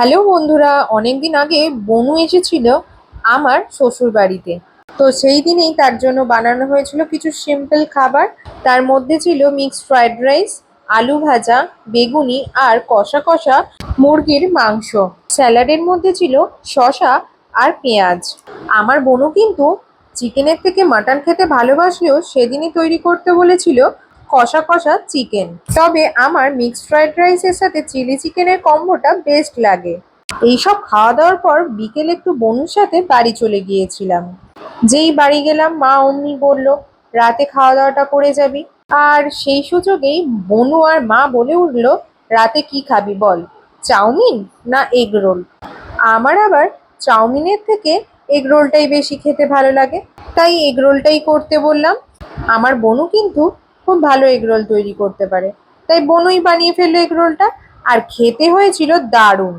Hello বন্ধুরা, অনেকদিন আগে বনু এসেছিল আমার শ্বশুর বাড়িতে তো সেই দিনেই তার জন্য বানানো হয়েছিল কিছু সিম্পল খাবার। তার মধ্যে ছিল মিক্সড ফ্রাইড রাইস আলু ভাজা, বেগুনি আর কষা কষা মুরগির মাংস। স্যালাডের মধ্যে ছিল শসা আর পেঁয়াজ। আমার বোনও কিন্তু চিকেনের থেকে মাটন খেতে ভালোবাসলেও সেদিনই তৈরি করতে বলেছিল কষা কষা চিকেন। তবে আমার মিক্সড ফ্রাইড রাইসের সাথে চিলি চিকেনের কম্বোটা বেস্ট লাগে। এইসব খাওয়া দাওয়ার পর বিকেলে একটু বনুর সাথে বাড়ি চলে গিয়েছিলাম। যেই বাড়ি গেলাম, মা অমনি বলল, রাতে খাওয়া দাওয়াটা করে যাবি। আর সেই সুযোগেই বনু আর মা বলে উঠল, রাতে কি খাবি বল, চাউমিন না এগ রোল আমার আবার চাউমিনের থেকে এগ রোলটাই বেশি খেতে ভালো লাগে। তাই এগ রোলটাই করতে বললাম। আমার বোনও কিন্তু খুব ভালো এগরোল তৈরি করতে পারে। তাই বনুই বানিয়ে ফেলল এগ রোলটা। আর খেতে হয়েছিল দারুণ।